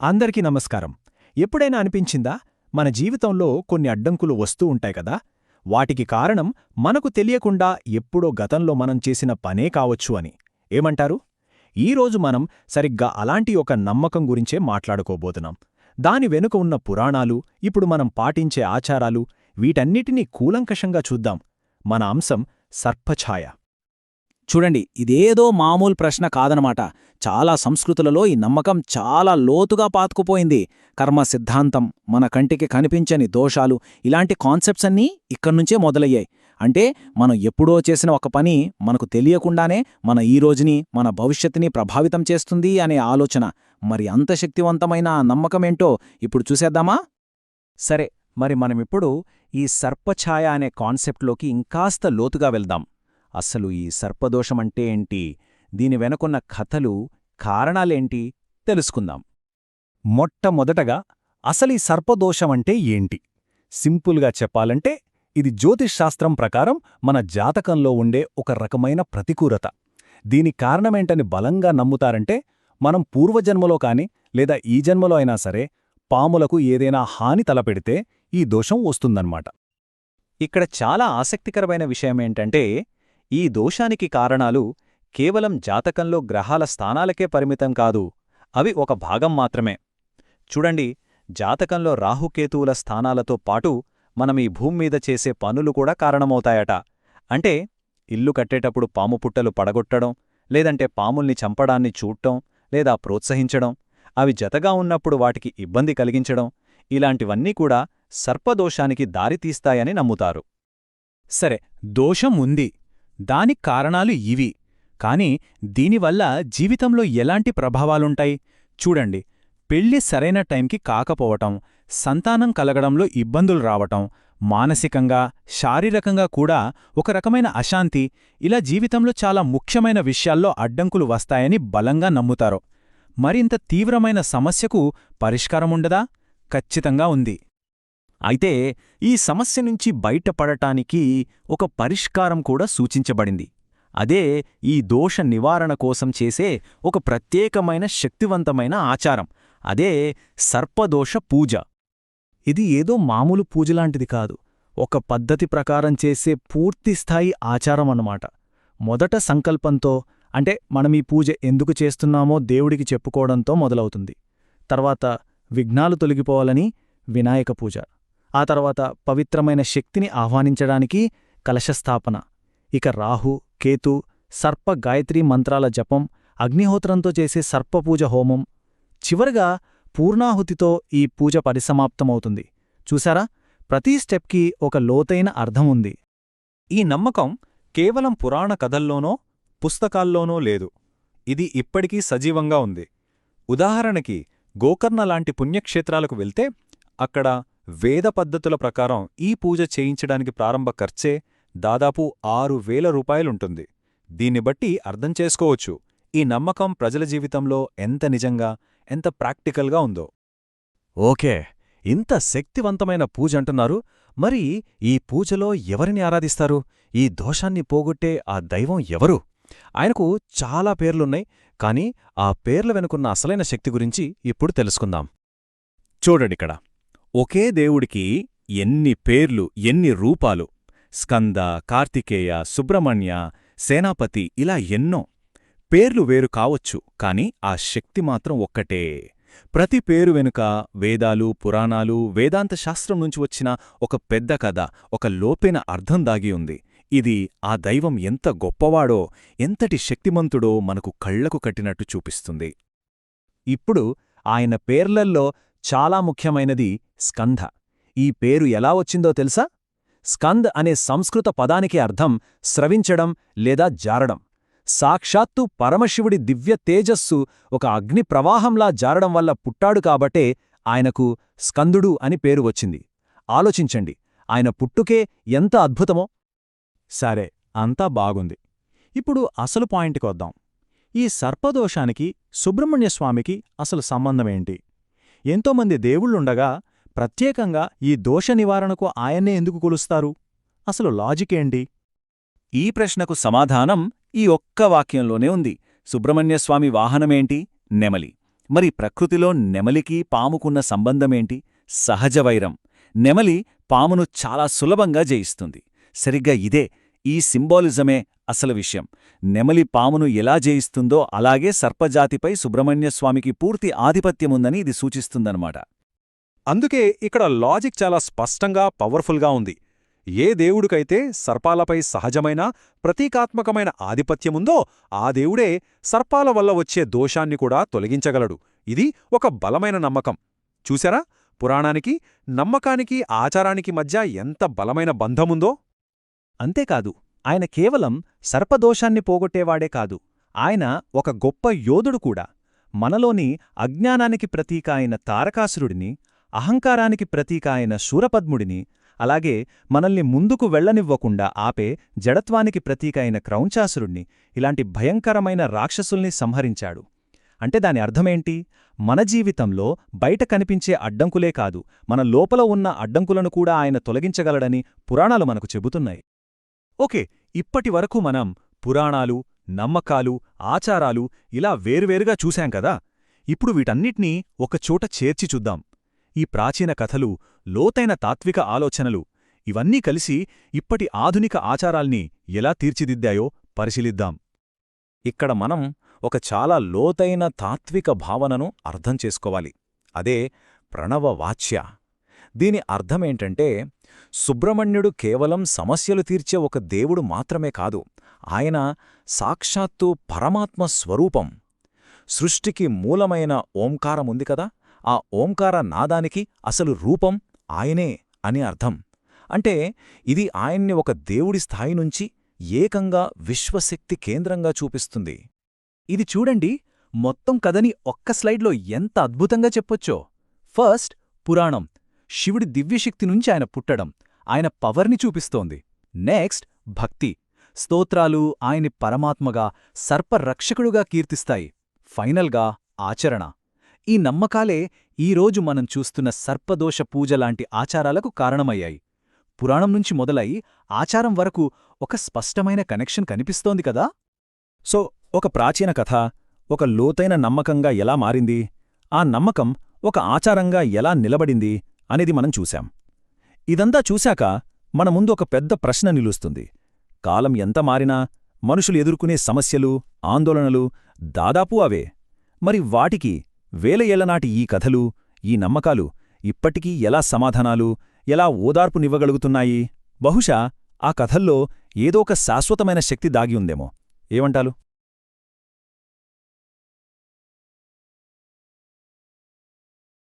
అందరికీ నమస్కారం. ఎప్పుడైనా అనిపించిందా? మన జీవితంలో కొన్ని అడ్డంకులు వస్తూ ఉంటాయి కదా? వాటికి కారణం మనకు తెలియకుండా ఎప్పుడో గతంలో మనం చేసిన పనే కావచ్చు అని. ఏమంటారు? ఈరోజు మనం సరిగ్గా అలాంటి ఒక నమ్మకం గురించే మాట్లాడుకోబోతున్నాం. దాని వెనుక ఉన్న పురాణాలు ఇప్పుడు మనం పాటించే ఆచారాలు వీటన్నిటినీ కూలంకషంగా చూద్దాం. మన అంశం సర్పఛాయ. చూడండి ఇదేదో మామూలు ప్రశ్న కాదనమాట. చాలా సంస్కృతులలో ఈ నమ్మకం చాలా లోతుగా పాతుకుపోయింది. కర్మ సిద్ధాంతం మన కంటికి కనిపించని దోషాలు ఇలాంటి కాన్సెప్ట్స్ అన్నీ ఇక్కడ్నుంచే మొదలయ్యాయి. అంటే మనం ఎప్పుడో చేసిన ఒక పని మనకు తెలియకుండానే మన ఈ రోజుని మన భవిష్యత్తుని ప్రభావితం చేస్తుంది అనే ఆలోచన. మరి అంత శక్తివంతమైన ఆ నమ్మకమేంటో ఇప్పుడు చూసేద్దామా? సరే మరి మనమిప్పుడు ఈ సర్పఛాయ అనే కాన్సెప్ట్లోకి ఇంకాస్త లోతుగా వెళ్దాం. అసలు ఈ సర్పదోషమంటే ఏంటి? దీని వెనకున్న కథలు కారణాలేంటి? తెలుసుకుందాం. మొట్టమొదటగా అసలీ సర్పదోషమంటే ఏంటి? సింపుల్గా చెప్పాలంటే ఇది జ్యోతిష్శాస్త్రం ప్రకారం మన జాతకంలో ఉండే ఒక రకమైన ప్రతికూలత దీని కారణమేంటని బలంగా నమ్ముతారంటే మనం పూర్వజన్మలో కాని లేదా ఈ జన్మలో అయినా సరే పాములకు ఏదైనా హాని తలపెడితే ఈ దోషం వస్తుందన్నమాట. ఇక్కడ చాలా ఆసక్తికరమైన విషయమేంటంటే ఈ దోషానికి కారణాలు కేవలం జాతకంలో గ్రహాల స్థానాలకే పరిమితం కాదు అవి ఒక భాగం మాత్రమే. చూడండి జాతకంలో రాహుకేతువుల స్థానాలతో పాటు మనం ఈ భూమ్మీద చేసే పనులు కూడా కారణమవుతాయట. అంటే ఇల్లు కట్టేటప్పుడు పాము పుట్టలు పడగొట్టడం లేదంటే పాముల్ని చంపడాన్ని చూడటం లేదా ప్రోత్సహించడం అవి జతగా ఉన్నప్పుడు వాటికి ఇబ్బంది కలిగించడం ఇలాంటివన్నీ కూడా సర్పదోషానికి దారితీస్తాయని నమ్ముతారు. సరే దోషం ఉంది. దానికి కారణాలు ఇవి. కాని దీనివల్ల జీవితంలో ఎలాంటి ప్రభావాలుంటాయి? చూడండి. పెళ్ళి సరైన టైంకి కాకపోవటం సంతానం కలగడంలో ఇబ్బందులు రావటం మానసికంగా శారీరకంగా కూడా ఒక రకమైన అశాంతి ఇలా జీవితంలో చాలా ముఖ్యమైన విషయాల్లో అడ్డంకులు వస్తాయని బలంగా నమ్ముతారు. మరింత తీవ్రమైన సమస్యకు పరిష్కారముండదా? ఖచ్చితంగా ఉంది. అయితే ఈ సమస్య నుంచి బయటపడటానికి ఒక పరిష్కారం కూడా సూచించబడింది. అదే ఈ దోష నివారణ కోసం చేసే ఒక ప్రత్యేకమైన శక్తివంతమైన ఆచారం. అదే సర్పదోష పూజ. ఇది ఏదో మామూలు పూజలాంటిది కాదు. ఒక పద్ధతి ప్రకారం చేసే పూర్తిస్థాయి ఆచారం అన్నమాట. మొదట సంకల్పంతో అంటే మనం ఈ పూజ ఎందుకు చేస్తున్నామో దేవుడికి చెప్పుకోవడంతో మొదలవుతుంది. తర్వాత విఘ్నాలు తొలగిపోవాలని వినాయక పూజ. ఆ తర్వాత పవిత్రమైన శక్తిని ఆహ్వానించడానికి కలశస్థాపన. ఇక రాహు కేతు సర్ప గాయత్రీ మంత్రాల జపం అగ్నిహోత్రంతో చేసే సర్పపూజ హోమం. చివరగా పూర్ణాహుతితో ఈ పూజ పరిసమాప్తమవుతుంది. చూసారా ప్రతి స్టెప్కి ఒక లోతైన అర్థం ఉంది. ఈ నమ్మకం కేవలం పురాణ కథల్లోనో పుస్తకాల్లోనో లేదు. ఇది ఇప్పటికీ సజీవంగా ఉంది. ఉదాహరణకి గోకర్ణ లాంటి పుణ్యక్షేత్రాలకు వెళ్తే అక్కడ వేద పద్ధతుల ప్రకారం ఈ పూజ చేయించడానికి ప్రారంభ ఖర్చే దాదాపు ఆరు వేల రూపాయలుంటుంది. దీన్ని బట్టి అర్థం చేసుకోవచ్చు ఈ నమ్మకం ప్రజల జీవితంలో ఎంత నిజంగా ఎంత ప్రాక్టికల్గా ఉందో. ఓకే ఇంత శక్తివంతమైన పూజ అంటున్నారు మరి ఈ పూజలో ఎవరిని ఆరాధిస్తారు? ఈ దోషాన్ని పోగొట్టే ఆ దైవం ఎవరు? ఆయనకు చాలా పేర్లున్నాయి కాని ఆ పేర్ల వెనుకున్న అసలైన శక్తి గురించి ఇప్పుడు తెలుసుకుందాం. చూడడిక్కడ. ఒకే దేవుడికి ఎన్ని పేర్లు ఎన్ని రూపాలు? స్కంద కార్తికేయ సుబ్రహ్మణ్య సేనాపతి ఇలా ఎన్నో పేర్లు వేరు కావచ్చు కాని ఆ శక్తి మాత్రం ఒక్కటే. ప్రతి పేరు వెనుక వేదాలు పురాణాలు వేదాంత శాస్త్రం నుంచి వచ్చిన ఒక పెద్ద కథ ఒక లోపైన అర్థం దాగి ఉంది. ఇది ఆ దైవం ఎంత గొప్పవాడో ఎంతటి శక్తిమంతుడో మనకు కళ్ళకు కట్టినట్టు చూపిస్తుంది. ఇప్పుడు ఆయన పేర్లల్లో చాలా ముఖ్యమైనది స్కంధ. ఈ పేరు ఎలా వచ్చిందో తెలుసా? స్కంద్ అనే సంస్కృత పదానికి అర్థం స్రవించడం లేదా జారడం. సాక్షాత్తు పరమశివుడి దివ్య తేజస్సు ఒక అగ్ని ప్రవాహంలా జారడం వల్ల పుట్టాడు కాబట్టే ఆయనకు స్కందుడు అని పేరు వచ్చింది. ఆలోచించండి ఆయన పుట్టుకే ఎంత అద్భుతమో. సరే అంతా బాగుంది. ఇప్పుడు అసలు పాయింట్కొద్దాం ఈ సర్పదోషానికి సుబ్రహ్మణ్యస్వామికి అసలు సంబంధమేంటి ఎంతోమంది దేవుళ్ళుండగా ప్రత్యేకంగా ఈ దోష నివారణకు ఆయన్నే ఎందుకు కొలుస్తారు? అసలు లాజికేంటి ఈ ప్రశ్నకు సమాధానం ఈ ఒక్క వాక్యంలోనే ఉంది. సుబ్రహ్మణ్యస్వామి వాహనమేంటి? నెమలి. మరి ప్రకృతిలో నెమలికి పాముకున్న సంబంధమేంటి? సహజ వైరం. నెమలి పామును చాలా సులభంగా జయిస్తుంది. సరిగ్గా ఇదే. ఈ సింబాలిజమే అసలు విషయం. నెమలి పామును ఎలా జయిస్తుందో అలాగే సర్పజాతిపై సుబ్రహ్మణ్యస్వామికి పూర్తి ఆధిపత్యముందని ఇది సూచిస్తుందన్నమాట. అందుకే ఇక్కడ లాజిక్ చాలా స్పష్టంగా పవర్ఫుల్గా ఉంది. ఏ దేవుడికైతే సర్పాలపై సహజమైన ప్రతీకాత్మకమైన ఆధిపత్యముందో ఆ దేవుడే సర్పాల వల్ల వచ్చే దోషాన్ని కూడా తొలగించగలడు. ఇది ఒక బలమైన నమ్మకం. చూశారా? పురాణానికి నమ్మకానికి ఆచారానికి మధ్య ఎంత బలమైన బంధముందో? అంతేకాదు ఆయన కేవలం సర్పదోషాన్ని పోగొట్టేవాడే కాదు. ఆయన ఒక గొప్ప యోధుడు కూడా. మనలోని అజ్ఞానానికి ప్రతీక అయిన తారకాసురుడిని అహంకారానికి ప్రతీక అయిన శూరపద్ముడిని అలాగే మనల్ని ముందుకు వెళ్ళనివ్వకుండా ఆపే జడత్వానికి ప్రతీక అయిన క్రౌంచాసురుణ్ణి ఇలాంటి భయంకరమైన రాక్షసుల్ని సంహరించాడు. అంటే దాని అర్థమేంటి? మన జీవితంలో బయట కనిపించే అడ్డంకులే కాదు మన లోపల ఉన్న అడ్డంకులను కూడా ఆయన తొలగించగలడని పురాణాలు మనకు చెబుతున్నాయి. ఓకే ఇప్పటి వరకు మనం పురాణాలు నమ్మకాలు ఆచారాలు ఇలా వేర్వేరుగా చూశాం కదా. ఇప్పుడు వీటన్నిటినీ ఒకచోట చేర్చి చూద్దాం. ఈ ప్రాచీన కథలు లోతైన తాత్విక ఆలోచనలు ఇవన్నీ కలిసి ఇప్పటి ఆధునిక ఆచారాల్ని ఎలా తీర్చిదిద్దాయో పరిశీలిద్దాం. ఇక్కడ మనం ఒక చాలా లోతైన తాత్విక భావనను అర్థం చేసుకోవాలి. అదే ప్రణవవాచ్య. దీని అర్థమేంటంటే సుబ్రహ్మణ్యుడు కేవలం సమస్యలు తీర్చే ఒక దేవుడు మాత్రమే కాదు ఆయన సాక్షాత్తు పరమాత్మ స్వరూపం. సృష్టికి మూలమైన ఓంకారముంది కదా ఆ ఓంకార నాదానికి అసలు రూపం ఆయనే అని అర్థం. అంటే ఇది ఆయన్ని ఒక దేవుడి స్థాయి నుంచి ఏకంగా విశ్వశక్తి కేంద్రంగా చూపిస్తుంది. ఇది చూడండి మొత్తం కథని ఒక్క స్లైడ్లో ఎంత అద్భుతంగా చెప్పొచ్చో. ఫస్ట్ పురాణం. శివుడి దివ్యశక్తి నుంచి ఆయన పుట్టడం ఆయన పవర్ని చూపిస్తోంది. నెక్స్ట్ భక్తి. స్తోత్రాలు ఆయన్ని పరమాత్మగా సర్పరక్షకుడుగా కీర్తిస్తాయి. ఫైనల్గా ఆచరణ. ఈ నమ్మకాలే ఈరోజు మనం చూస్తున్న సర్పదోష పూజ లాంటి ఆచారాలకు కారణమయ్యాయి. పురాణం నుంచి మొదలై ఆచారం వరకు ఒక స్పష్టమైన కనెక్షన్ కనిపిస్తోంది కదా? సో ఒక ప్రాచీన కథ ఒక లోతైన నమ్మకంగా ఎలా మారింది? ఆ నమ్మకం ఒక ఆచారంగా ఎలా నిలబడింది? అనేది మనం చూశాం. ఇదంతా చూశాక మన ముందు ఒక పెద్ద ప్రశ్న నిలుస్తుంది. కాలం ఎంత మారినా మనుషులు ఎదుర్కొనే సమస్యలు ఆందోళనలు దాదాపు అవే. మరి వాటికి వేల ఏళ్ళనాటి ఈ కథలు ఈ నమ్మకాలు ఇప్పటికీ ఎలా సమాధానాలు ఎలా ఓదార్పునివ్వగలుగుతున్నాయి బహుశా ఆ కథల్లో ఏదో ఒక శాశ్వతమైన శక్తి దాగి ఉందేమో. ఏమంటాలు